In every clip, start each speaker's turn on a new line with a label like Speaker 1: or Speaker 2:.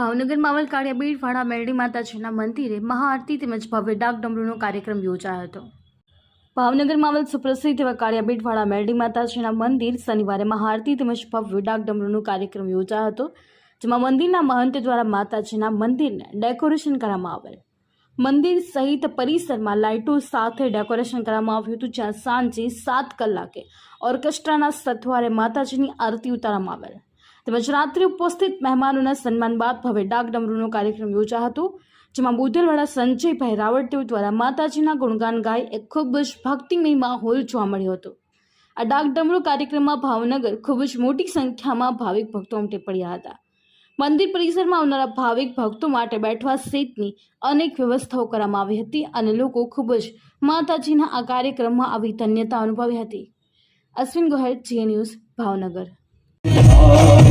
Speaker 1: ભાવનગર માવલ કાળિયાબીડ વાડા મેરડી માતાજીના મંદિરે મહાઆરતી તેમજ ભવ્ય ડાક ડમરૂનો કાર્યક્રમ યોજાયો હતો. ભાવનગર માવલ સુપ્રસિદ્ધ એવા કાળિયાબીડ વાડા મેરડી માતાજીના મંદિર શનિવારે મહાઆરતી તેમજ ભવ્ય ડાક ડમરૂનો કાર્યક્રમ યોજાયો હતો, જેમાં મંદિરના મહંત દ્વારા માતાજીના મંદિરને ડેકોરેશન કરવામાં આવેલ. મંદિર સહિત પરિસરમાં લાઇટો સાથે ડેકોરેશન કરવામાં આવ્યું હતું, જ્યાં સાંજે સાત કલાકે ઓર્કેસ્ટ્રાના સથવારે માતાજીની આરતી ઉતારવામાં આવેલ. તેમજ રાત્રે ઉપસ્થિત મહેમાનોના સન્માન બાદ ભવ્ય ડાક ડમરૂનો કાર્યક્રમ યોજાયો હતો, જેમાં બુધરવાડા સંજયભાઈ રાવળદેવ દ્વારા માતાજીના ગુણગાન ગાય એક ખૂબ જ ભક્તિમય માહોલ જોવા મળ્યો હતો. આ ડાક ડમરૂ કાર્યક્રમમાં ભાવનગર ખૂબ જ મોટી સંખ્યામાં ભાવિક ભક્તો ઉમટી પડ્યા હતા. મંદિર પરિસરમાં આવનારા ભાવિક ભક્તો માટે બેઠવા સહિતની અનેક વ્યવસ્થાઓ કરવામાં આવી હતી અને લોકો ખૂબ જ માતાજીના આ કાર્યક્રમમાં આવી ધન્યતા અનુભવી હતી. અશ્વિન ગોહેલ જીએ ન્યૂઝ ભાવનગર.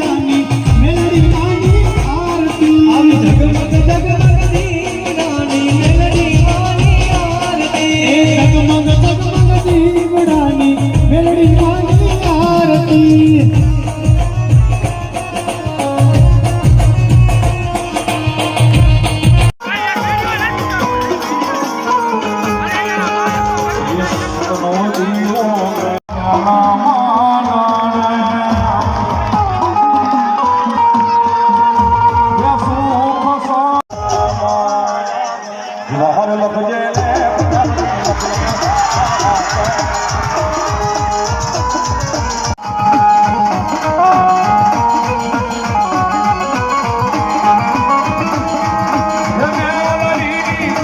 Speaker 2: રાની